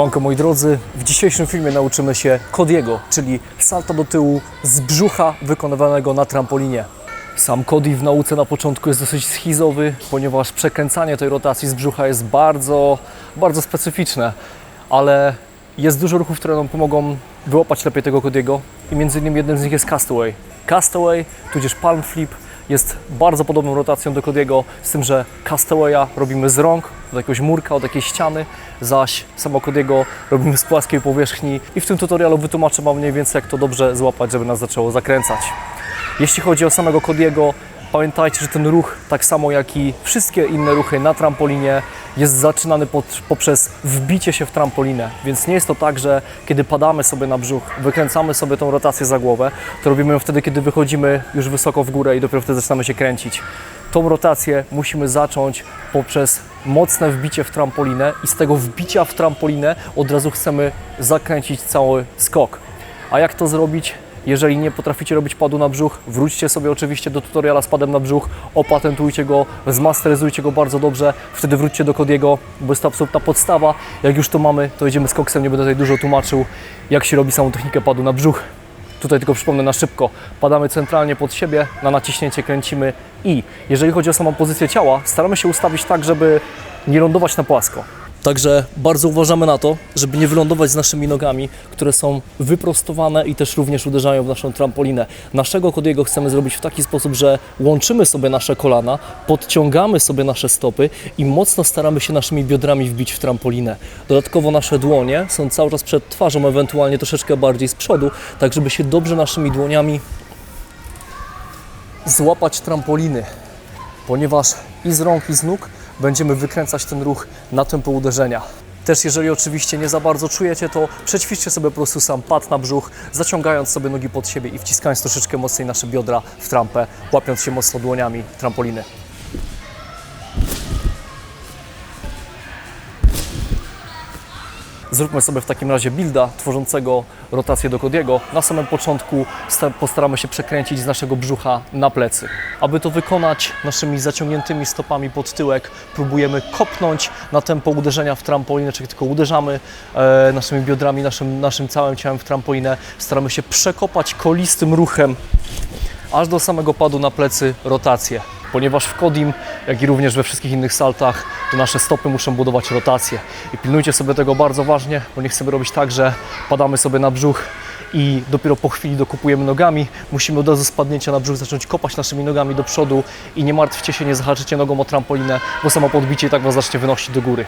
Siemanko moi drodzy, w dzisiejszym filmie nauczymy się Kodiego, czyli salta do tyłu z brzucha wykonywanego na trampolinie. Sam Cody w nauce na początku jest dosyć schizowy, ponieważ przekręcanie tej rotacji z brzucha jest bardzo, bardzo specyficzne, ale jest dużo ruchów, które nam pomogą wyłapać lepiej tego Kodiego i między innymi jednym z nich jest Castaway. Castaway, tudzież palm flip jest bardzo podobną rotacją do Kodiego, z tym, że Castawaya robimy z rąk, od jakiegoś murka, od jakiejś ściany, zaś samo Kodiego robimy z płaskiej powierzchni i w tym tutorialu wytłumaczę Wam mniej więcej jak to dobrze złapać, żeby nas zaczęło zakręcać. Jeśli chodzi o samego Kodiego, pamiętajcie, że ten ruch, tak samo jak i wszystkie inne ruchy na trampolinie, jest zaczynany pod, poprzez wbicie się w trampolinę. Więc nie jest to tak, że kiedy padamy sobie na brzuch, wykręcamy sobie tą rotację za głowę, to robimy ją wtedy, kiedy wychodzimy już wysoko w górę i dopiero wtedy zaczynamy się kręcić. Tą rotację musimy zacząć poprzez mocne wbicie w trampolinę i z tego wbicia w trampolinę od razu chcemy zakręcić cały skok. A jak to zrobić? Jeżeli nie potraficie robić padu na brzuch, wróćcie sobie oczywiście do tutoriala z padem na brzuch, opatentujcie go, zmasteryzujcie go bardzo dobrze, wtedy wróćcie do Kodiego, bo jest to absolutna podstawa. Jak już to mamy, to jedziemy z koksem, nie będę tutaj dużo tłumaczył, jak się robi samą technikę padu na brzuch. Tutaj tylko przypomnę na szybko, padamy centralnie pod siebie, na naciśnięcie kręcimy i jeżeli chodzi o samą pozycję ciała, staramy się ustawić tak, żeby nie lądować na płasko. Także bardzo uważamy na to, żeby nie wylądować z naszymi nogami, które są wyprostowane i też również uderzają w naszą trampolinę. Naszego Kodiego chcemy zrobić w taki sposób, że łączymy sobie nasze kolana, podciągamy sobie nasze stopy i mocno staramy się naszymi biodrami wbić w trampolinę. Dodatkowo nasze dłonie są cały czas przed twarzą, ewentualnie troszeczkę bardziej z przodu, tak żeby się dobrze naszymi dłoniami złapać trampoliny, ponieważ i z rąk, i z nóg będziemy wykręcać ten ruch na tempo uderzenia. Też jeżeli oczywiście nie za bardzo czujecie, to przećwiczcie sobie po prostu sam pad na brzuch, zaciągając sobie nogi pod siebie i wciskając troszeczkę mocniej nasze biodra w trampę, łapiąc się mocno dłoniami trampoliny. Zróbmy sobie w takim razie builda tworzącego rotację do Kodiego. Na samym początku sta- postaramy się przekręcić z naszego brzucha na plecy. Aby to wykonać naszymi zaciągniętymi stopami pod tyłek, próbujemy kopnąć na tempo uderzenia w trampolinę, czyli tylko uderzamy e, naszymi biodrami, naszym, naszym całym ciałem w trampolinę. Staramy się przekopać kolistym ruchem aż do samego padu na plecy rotację. Ponieważ w Kodim, jak i również we wszystkich innych saltach, to nasze stopy muszą budować rotację. I pilnujcie sobie tego bardzo ważnie, bo nie chcemy robić tak, że padamy sobie na brzuch i dopiero po chwili dokupujemy nogami. Musimy od razu z padnięcia na brzuch zacząć kopać naszymi nogami do przodu i nie martwcie się, nie zahaczycie nogą o trampolinę, bo samo podbicie i tak Was zacznie wynosić do góry.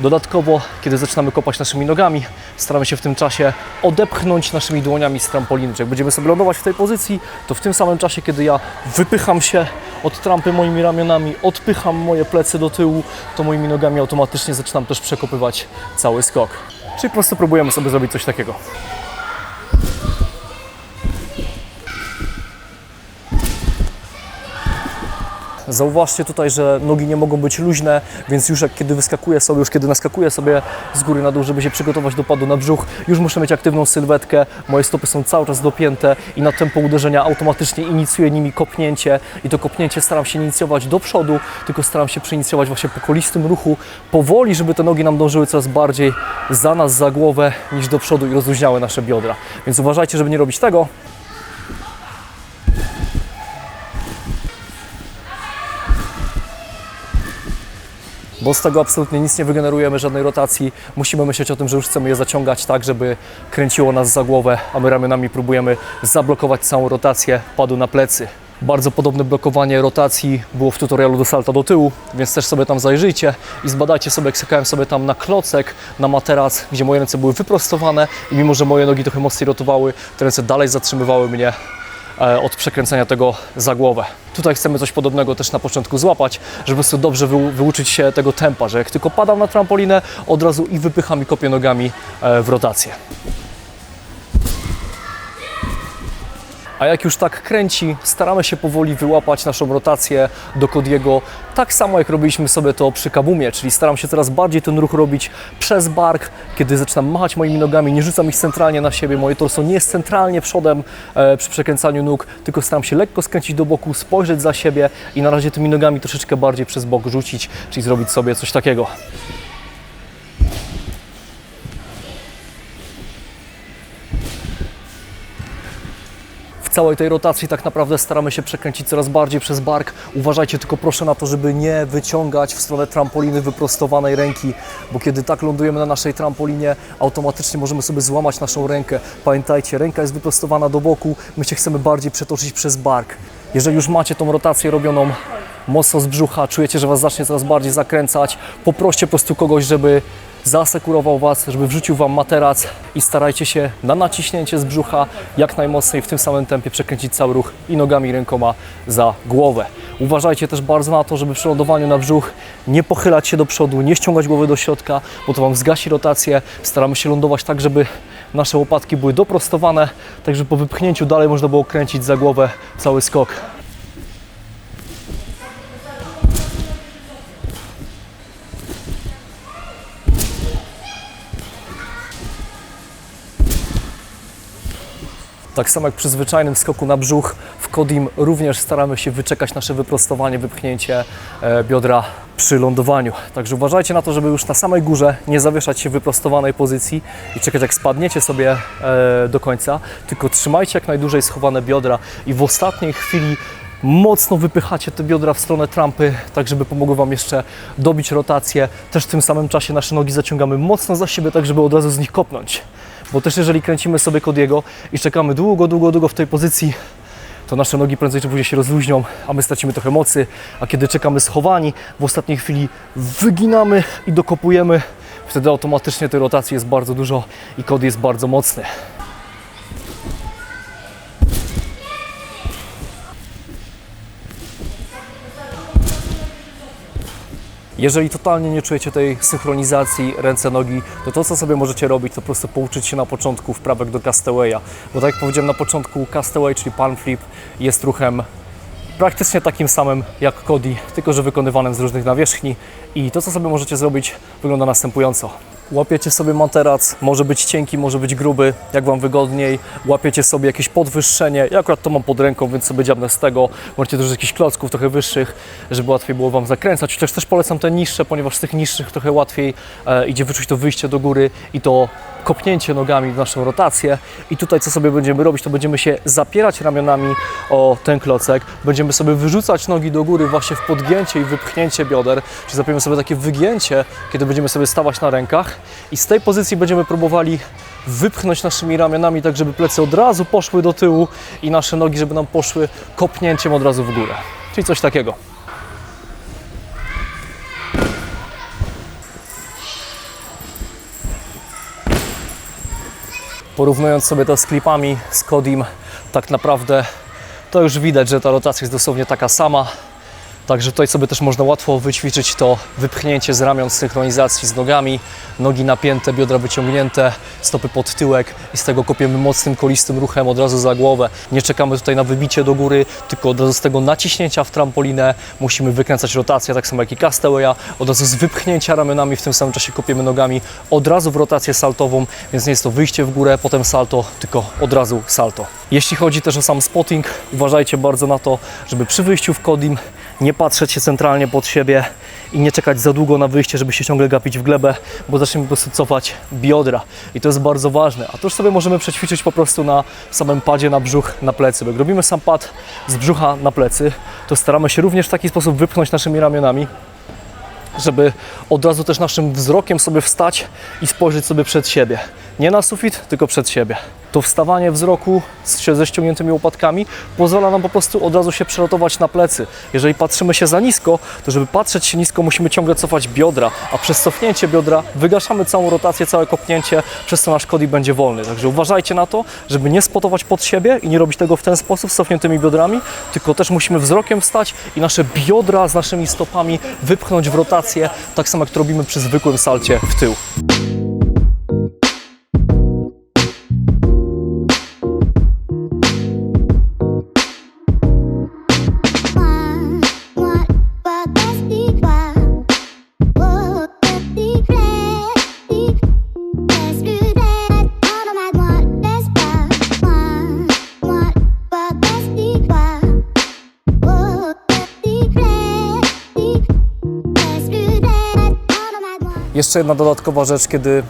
Dodatkowo, kiedy zaczynamy kopać naszymi nogami, staramy się w tym czasie odepchnąć naszymi dłoniami z trampoliny. Czyli jak będziemy sobie lądować w tej pozycji, to w tym samym czasie, kiedy ja wypycham się od trampy moimi ramionami, odpycham moje plecy do tyłu, to moimi nogami automatycznie zaczynam też przekopywać cały skok. Czyli po prostu próbujemy sobie zrobić coś takiego. Zauważcie tutaj, że nogi nie mogą być luźne, więc już jak kiedy wyskakuję sobie, już kiedy naskakuję sobie z góry na dół, żeby się przygotować do padu na brzuch, już muszę mieć aktywną sylwetkę, moje stopy są cały czas dopięte i na tempo uderzenia automatycznie inicjuję nimi kopnięcie. I to kopnięcie staram się inicjować do przodu, tylko staram się przeinicjować właśnie po kolistym ruchu, powoli, żeby te nogi nam dążyły coraz bardziej za nas, za głowę, niż do przodu i rozluźniały nasze biodra. Więc uważajcie, żeby nie robić tego, bo z tego absolutnie nic nie wygenerujemy, żadnej rotacji. Musimy myśleć o tym, że już chcemy je zaciągać tak, żeby kręciło nas za głowę, a my ramionami próbujemy zablokować całą rotację padu na plecy. Bardzo podobne blokowanie rotacji było w tutorialu do salta do tyłu, więc też sobie tam zajrzyjcie i zbadajcie sobie, jak sobie tam na klocek, na materac, gdzie moje ręce były wyprostowane i mimo, że moje nogi trochę mocniej rotowały, te ręce dalej zatrzymywały mnie od przekręcenia tego za głowę. Tutaj chcemy coś podobnego też na początku złapać, żeby prostu dobrze wy, wyuczyć się tego tempa, że jak tylko padam na trampolinę, od razu i wypycham i kopię nogami e, w rotację. A jak już tak kręci, staramy się powoli wyłapać naszą rotację do Kodiego, tak samo jak robiliśmy sobie to przy kabumie, czyli staram się coraz bardziej ten ruch robić przez bark, kiedy zaczynam machać moimi nogami, nie rzucam ich centralnie na siebie, moje torso nie jest centralnie przodem e, przy przekręcaniu nóg, tylko staram się lekko skręcić do boku, spojrzeć za siebie i na razie tymi nogami troszeczkę bardziej przez bok rzucić, czyli zrobić sobie coś takiego. Całej tej rotacji tak naprawdę staramy się przekręcić coraz bardziej przez bark. Uważajcie tylko proszę na to, żeby nie wyciągać w stronę trampoliny wyprostowanej ręki, bo kiedy tak lądujemy na naszej trampolinie, automatycznie możemy sobie złamać naszą rękę. Pamiętajcie, ręka jest wyprostowana do boku, my się chcemy bardziej przetoczyć przez bark. Jeżeli już macie tą rotację robioną mocno z brzucha, czujecie, że Was zacznie coraz bardziej zakręcać, poproście po prostu kogoś, żeby zasekurował Was, żeby wrzucił Wam materac i starajcie się na naciśnięcie z brzucha jak najmocniej w tym samym tempie przekręcić cały ruch i nogami i rękoma za głowę. Uważajcie też bardzo na to, żeby przy lądowaniu na brzuch nie pochylać się do przodu, nie ściągać głowy do środka, bo to Wam zgasi rotację. Staramy się lądować tak, żeby nasze łopatki były doprostowane, tak żeby po wypchnięciu dalej można było kręcić za głowę cały skok. Tak samo jak przy zwyczajnym skoku na brzuch, w Kodim również staramy się wyczekać nasze wyprostowanie, wypchnięcie e, biodra przy lądowaniu. Także uważajcie na to, żeby już na samej górze nie zawieszać się w wyprostowanej pozycji i czekać jak spadniecie sobie e, do końca, tylko trzymajcie jak najdłużej schowane biodra i w ostatniej chwili mocno wypychacie te biodra w stronę trampy, tak żeby pomogły Wam jeszcze dobić rotację. Też w tym samym czasie nasze nogi zaciągamy mocno za siebie, tak żeby od razu z nich kopnąć. Bo też jeżeli kręcimy sobie Kodiego i czekamy długo, długo, długo w tej pozycji, to nasze nogi prędzej czy później się rozluźnią, a my stracimy trochę mocy. A kiedy czekamy schowani, w ostatniej chwili wyginamy i dokopujemy, wtedy automatycznie tej rotacji jest bardzo dużo i kod jest bardzo mocny. Jeżeli totalnie nie czujecie tej synchronizacji ręce-nogi, to to, co sobie możecie robić, to po prostu pouczyć się na początku wprawek do castawaya. Bo tak jak powiedziałem na początku, castaway, czyli palm flip, jest ruchem praktycznie takim samym jak Cody, tylko że wykonywanym z różnych nawierzchni. I to, co sobie możecie zrobić, wygląda następująco. Łapiecie sobie materac, może być cienki, może być gruby, jak Wam wygodniej. Łapiecie sobie jakieś podwyższenie. Ja akurat to mam pod ręką, więc sobie dziabnę z tego. Możecie też jakichś klocków trochę wyższych, żeby łatwiej było Wam zakręcać. Chociaż też polecam te niższe, ponieważ z tych niższych trochę łatwiej e, idzie wyczuć to wyjście do góry i to kopnięcie nogami w naszą rotację. I tutaj co sobie będziemy robić, to będziemy się zapierać ramionami o ten klocek. Będziemy sobie wyrzucać nogi do góry właśnie w podgięcie i wypchnięcie bioder. Czyli zapiemy sobie takie wygięcie, kiedy będziemy sobie stawać na rękach. I z tej pozycji będziemy próbowali wypchnąć naszymi ramionami, tak żeby plecy od razu poszły do tyłu i nasze nogi, żeby nam poszły kopnięciem od razu w górę. Czyli coś takiego. Porównując sobie to z klipami z Kodim, tak naprawdę to już widać, że ta rotacja jest dosłownie taka sama. Także tutaj sobie też można łatwo wyćwiczyć to wypchnięcie z ramion, synchronizacji z nogami, nogi napięte, biodra wyciągnięte, stopy pod tyłek i z tego kopiemy mocnym, kolistym ruchem od razu za głowę. Nie czekamy tutaj na wybicie do góry, tylko od razu z tego naciśnięcia w trampolinę musimy wykręcać rotację, tak samo jak i castawaya, od razu z wypchnięcia ramionami, w tym samym czasie kopiemy nogami od razu w rotację saltową, więc nie jest to wyjście w górę, potem salto, tylko od razu salto. Jeśli chodzi też o sam spotting, uważajcie bardzo na to, żeby przy wyjściu w Kodim nie patrzeć się centralnie pod siebie i nie czekać za długo na wyjście, żeby się ciągle gapić w glebę, bo zaczniemy po prostu cofać biodra i to jest bardzo ważne. A to już sobie możemy przećwiczyć po prostu na samym padzie na brzuch, na plecy. Bo jak robimy sam pad z brzucha na plecy, to staramy się również w taki sposób wypchnąć naszymi ramionami, żeby od razu też naszym wzrokiem sobie wstać i spojrzeć sobie przed siebie. Nie na sufit, tylko przed siebie. To wstawanie wzroku ze ściągniętymi łopatkami pozwala nam po prostu od razu się przelotować na plecy. Jeżeli patrzymy się za nisko, to żeby patrzeć się nisko, musimy ciągle cofać biodra, a przez cofnięcie biodra wygaszamy całą rotację, całe kopnięcie, przez co nasz kodi będzie wolny. Także uważajcie na to, żeby nie spotować pod siebie i nie robić tego w ten sposób z cofniętymi biodrami, tylko też musimy wzrokiem wstać i nasze biodra z naszymi stopami wypchnąć w rotację, tak samo jak to robimy przy zwykłym salcie w tył. Jeszcze jedna dodatkowa rzecz, kiedy,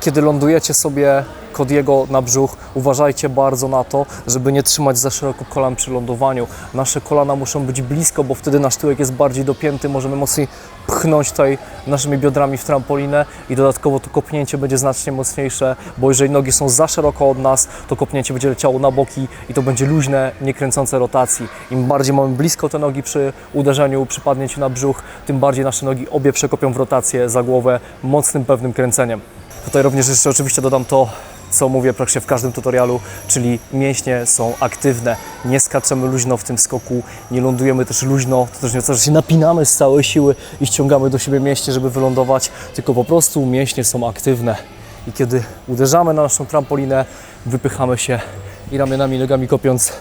kiedy lądujecie sobie Kodiego na brzuch, uważajcie bardzo na to, żeby nie trzymać za szeroko kolan przy lądowaniu. Nasze kolana muszą być blisko, bo wtedy nasz tyłek jest bardziej dopięty, możemy mocniej pchnąć tutaj naszymi biodrami w trampolinę i dodatkowo to kopnięcie będzie znacznie mocniejsze, bo jeżeli nogi są za szeroko od nas, to kopnięcie będzie leciało na boki i to będzie luźne, nie kręcące rotacji. Im bardziej mamy blisko te nogi przy uderzeniu, przy padnięciu na brzuch, tym bardziej nasze nogi obie przekopią w rotację za głowę mocnym, pewnym kręceniem. Tutaj również jeszcze oczywiście dodam to, co mówię praktycznie w każdym tutorialu, czyli mięśnie są aktywne. Nie skaczemy luźno w tym skoku, nie lądujemy też luźno, to też nie oznacza, że się napinamy z całej siły i ściągamy do siebie mięśnie, żeby wylądować, tylko po prostu mięśnie są aktywne. I kiedy uderzamy na naszą trampolinę, wypychamy się i ramionami, nogami kopiąc,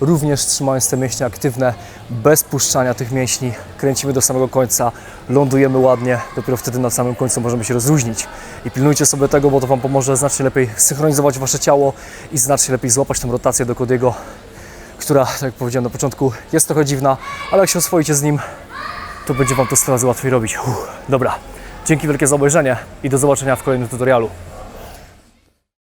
również trzymając te mięśnie aktywne, bez puszczania tych mięśni, kręcimy do samego końca, lądujemy ładnie, dopiero wtedy na samym końcu możemy się rozluźnić. I pilnujcie sobie tego, bo to Wam pomoże znacznie lepiej synchronizować Wasze ciało i znacznie lepiej złapać tę rotację do Cody'ego, która, tak jak powiedziałem na początku, jest trochę dziwna, ale jak się oswoicie z nim, to będzie Wam to 100 razy łatwiej robić. Uff, dobra, dzięki wielkie za obejrzenie i do zobaczenia w kolejnym tutorialu.